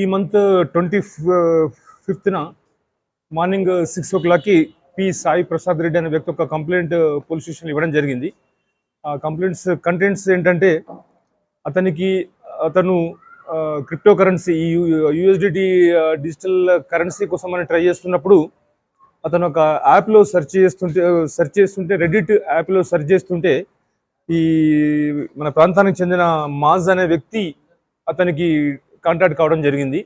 ఈ month twenty ఫిఫ్త్న morning six ఓ క్లాక్కి పి సాయి ప్రసాద్ రెడ్డి అనే వ్యక్తి ఒక కంప్లైంట్ పోలీస్ స్టేషన్ ఇవ్వడం జరిగింది. ఆ కంప్లైంట్స్ కంటెంట్స్ ఏంటంటే అతనికి అతను క్రిప్టో కరెన్సీ ఈ డిజిటల్ కరెన్సీ కోసం అని ట్రై చేస్తున్నప్పుడు అతను ఒక యాప్లో సెర్చ్ చేస్తుంటే సెర్చ్ చేస్తుంటే రెడిట్ యాప్లో సెర్చ్ చేస్తుంటే ఈ మన ప్రాంతానికి చెందిన మాజ్ అనే వ్యక్తి అతనికి కాంటాక్ట్ కావడం జరిగింది.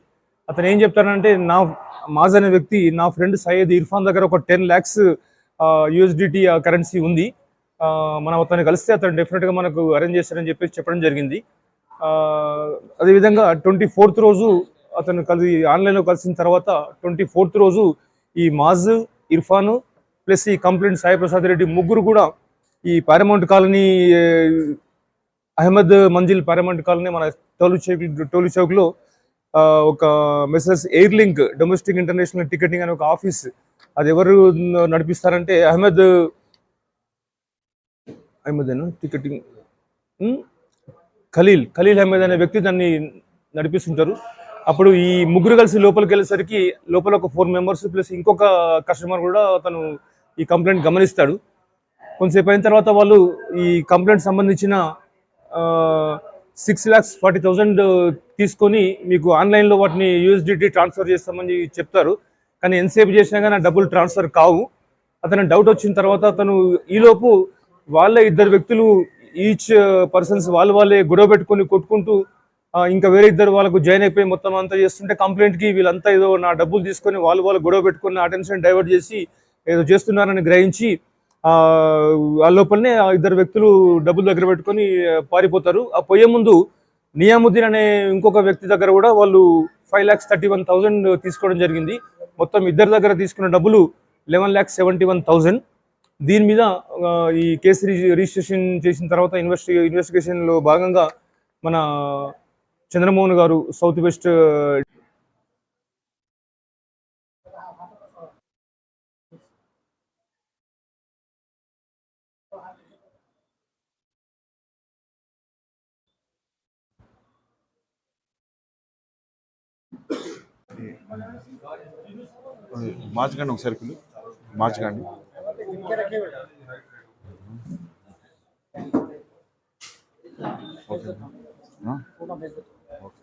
అతను ఏం చెప్తారంటే నా మాజ్ అనే వ్యక్తి నా ఫ్రెండ్ సయ్యద్ ఇర్ఫాన్ దగ్గర ఒక టెన్ ల్యాక్స్ యూఎస్డిటి కరెన్సీ ఉంది. మనం అతన్ని కలిస్తే అతను డెఫినెట్గా మనకు అరేంజ్ చేస్తారని చెప్పేసి చెప్పడం జరిగింది. అదేవిధంగా ట్వంటీ ఫోర్త్ రోజు అతను కలిసి ఆన్లైన్లో కలిసిన తర్వాత ట్వంటీ ఫోర్త్ రోజు ఈ మాజ్ ఇర్ఫాన్ ప్లస్ ఈ కంప్లైంట్ సాయి ప్రసాద్ రెడ్డి ముగ్గురు కూడా ఈ paramount colony Ahmed Manzil paramount colony మన టోలు చౌక్ టోలు చౌక్లో ఒక message air link domestic international ticketing అనే ఒక ఆఫీస్ అది ఎవరు నడిపిస్తారంటే అహ్మద్ అహ్మద్ టికెటింగ్ ఖలీల్ ఖలీల్ అహ్మద్ అనే వ్యక్తి దాన్ని నడిపిస్తుంటారు. అప్పుడు ఈ ముగ్గురు కలిసి లోపలికి వెళ్ళేసరికి లోపల ఒక ఫోర్ మెంబర్స్ ప్లస్ ఇంకొక కస్టమర్ కూడా తను ఈ కంప్లైంట్ గమనిస్తాడు. కొంతసేపు అయిన తర్వాత వాళ్ళు ఈ కంప్లైంట్ సంబంధించిన six lakhs forty thousand uh, తీసుకొని మీకు ఆన్లైన్లో వాటిని యూఎస్డిటీ ట్రాన్స్ఫర్ చేస్తామని చెప్తారు. కానీ ఎంతసేపు చేసినా కానీ డబ్బులు ట్రాన్స్ఫర్ కావు. అతను డౌట్ వచ్చిన తర్వాత అతను ఈలోపు వాళ్ళే ఇద్దరు వ్యక్తులు ఈచ్ uh, పర్సన్స్ వాళ్ళు వాళ్ళే గొడవ పెట్టుకొని కొట్టుకుంటూ ఇంకా వేరే ఇద్దరు వాళ్ళకు జాయిన్ అయిపోయి మొత్తం అంతా చేస్తుంటే కంప్లైంట్కి వీళ్ళంతా ఏదో నా డబ్బులు తీసుకొని వాళ్ళు వాళ్ళు గొడవ పెట్టుకొని అటెన్షన్ డైవర్ట్ చేసి ఏదో చేస్తున్నారని గ్రహించి ఆ లోపలనే ఆ ఇద్దరు వ్యక్తులు డబ్బులు దగ్గర పెట్టుకొని పారిపోతారు. ఆ పోయే ముందు నియాముద్దీన్ అనే ఇంకొక వ్యక్తి దగ్గర కూడా వాళ్ళు five lakhs thirty one thousand తీసుకోవడం జరిగింది. మొత్తం ఇద్దరి దగ్గర తీసుకున్న డబ్బులు eleven lakhs seventy one thousand. దీని మీద ఈ కేసు రిజి- రిజిస్ట్రేషన్ చేసిన తర్వాత ఇన్వెస్టి ఇన్వెస్టిగేషన్లో భాగంగా మన చంద్రమోహన్ గారు సౌత్ వెస్ట్ మార్చకండి ఒక సర్కిల్. మార్చకండి ఓకే. ఓకే.